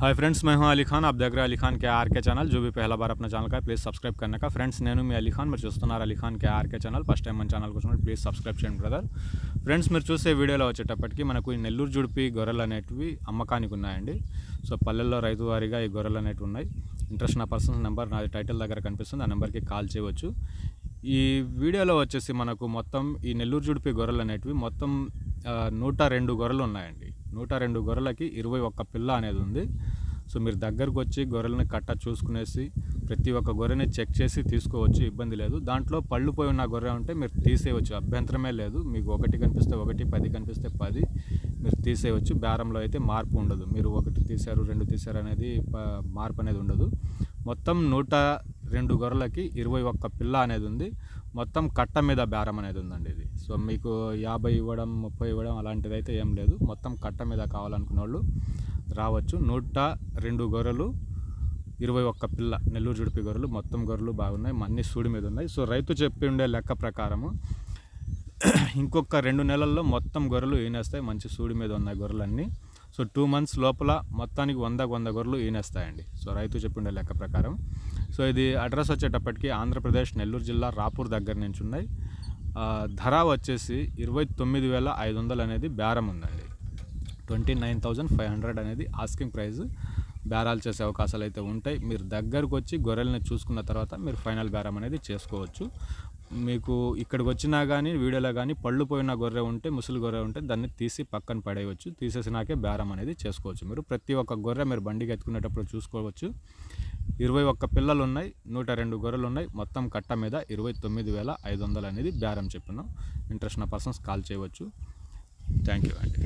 Hi friends మేము అలీ ఖాన్ ఆప్ దగ్గర అలీ ఖాన్ కేఆర్కే ఛానల్ జూబీ పహలా బార్ అప్న ఛానల్ కా ప్లీజ్ సబ్స్క్రైబ్ కన్నాక ఫ్రెండ్స్ నేను మీ అలీ ఖాన్ మీరు చూస్తున్నారు Ali Khan KRK channel first time మన ఛానల్ కోసం ప్లీజ్ సబ్స్క్రైబ్ చేయండి బ్రదర్ ఫ్రెండ్స్ మీరు చూసే వీడియోలో వచ్చేటప్పటికి మనకు ఈ నెల్లూరు జుడిపి గొర్రెలు అనేటివి అమ్మకానికి ఉన్నాయండి సో పల్లెల్లో రైతు వారీగా ఈ గొర్రెలు అనేటివి ఉన్నాయి ఇంట్రెస్ట్ నా పర్సన్స్ నెంబర్ నాది టైటిల్ దగ్గర కనిపిస్తుంది ఆ నెంబర్కి కాల్ చేయవచ్చు ఈ వీడియోలో వచ్చేసి మనకు మొత్తం ఈ నెల్లూరు జుడిపి గొర్రెలు అనేటివి మొత్తం నూట రెండు గొర్రెలు ఉన్నాయండి నూట రెండు గొర్రెలకి ఇరవై ఒక్క పిల్ల అనేది ఉంది. సో మీరు దగ్గరకు వచ్చి గొర్రెలని కట్ట చూసుకునేసి ప్రతి ఒక్క గొర్రెని చెక్ చేసి తీసుకోవచ్చు ఇబ్బంది లేదు. దాంట్లో పళ్ళు పోయి ఉన్న గొర్రె ఉంటే మీరు తీసేయవచ్చు. అభ్యంతరమే లేదు. మీకు ఒకటి కనిపిస్తే ఒకటి పది కనిపిస్తే పది మీరు తీసేయవచ్చు. బేరంలో అయితే మార్పు ఉండదు. మీరు ఒకటి తీశారు రెండు తీశారు అనేది మార్పు అనేది ఉండదు. మొత్తం నూట రెండు గొర్రెలకి ఇరవై ఒక్క పిల్ల అనేది ఉంది. మొత్తం కట్ట మీద బేరం అనేది ఉందండి. సో మీకు యాభై ఇవ్వడం ముప్పై ఇవ్వడం అలాంటిది అయితే ఏం లేదు. మొత్తం కట్ట మీద కావాలనుకున్న వాళ్ళు రావచ్చు. నూట రెండు గొర్రెలు ఇరవై ఒక్క పిల్ల నెల్లూరు జుడిపి గొర్రెలు మొత్తం గొర్రెలు బాగున్నాయి. అన్ని సూడి మీద ఉన్నాయి. సో రైతు చెప్పి ఉండే లెక్క ప్రకారము ఇంకొక రెండు నెలల్లో మొత్తం గొర్రెలు ఈనేస్తాయి. మంచి సూడి మీద ఉన్నాయి గొర్రెలన్నీ. సో టూ మంత్స్ లోపల మొత్తానికి వంద వంద గొర్రెలు ఈనేస్తాయండి. సో రైతు చెప్పిండే లెక్క ప్రకారం. సో ఇది అడ్రస్ వచ్చేటప్పటికి ఆంధ్రప్రదేశ్ నెల్లూరు జిల్లా రాపూర్ దగ్గర నుంచి ఉన్నాయి. ధర వచ్చేసి ఇరవై తొమ్మిది వేల ఐదు వందలు అనేది బేరం ఉందండి. Twenty nine thousand five hundred అనేది ఆస్కింగ్ ప్రైస్ బేరాలు చేసే అవకాశాలు అయితే ఉంటాయి. మీరు దగ్గరకు వచ్చి గొర్రెల్ని చూసుకున్న తర్వాత మీరు ఫైనల్ బేరం అనేది చేసుకోవచ్చు. మీకు ఇక్కడికి వచ్చినా కానీ వీడియోలో కానీ పళ్ళు పోయిన గొర్రె ఉంటే ముసలి గొర్రె ఉంటే దాన్ని తీసి పక్కన పడేయవచ్చు. తీసేసినాకే బేరం అనేది చేసుకోవచ్చు. మీరు ప్రతి ఒక్క గొర్రె మీరు బండికి ఎత్తుకునేటప్పుడు చూసుకోవచ్చు. ఇరవై ఒక్క పిల్లలు ఉన్నాయి నూట రెండు గొర్రెలు ఉన్నాయి మొత్తం కట్ట మీద ఇరవై తొమ్మిది వేల ఐదు వందలు అనేది బేరం చెప్పినాం ఇంట్రెస్ట్ ఉన్న పర్సన్స్ కాల్ చేయవచ్చు. థ్యాంక్ యూ అండి.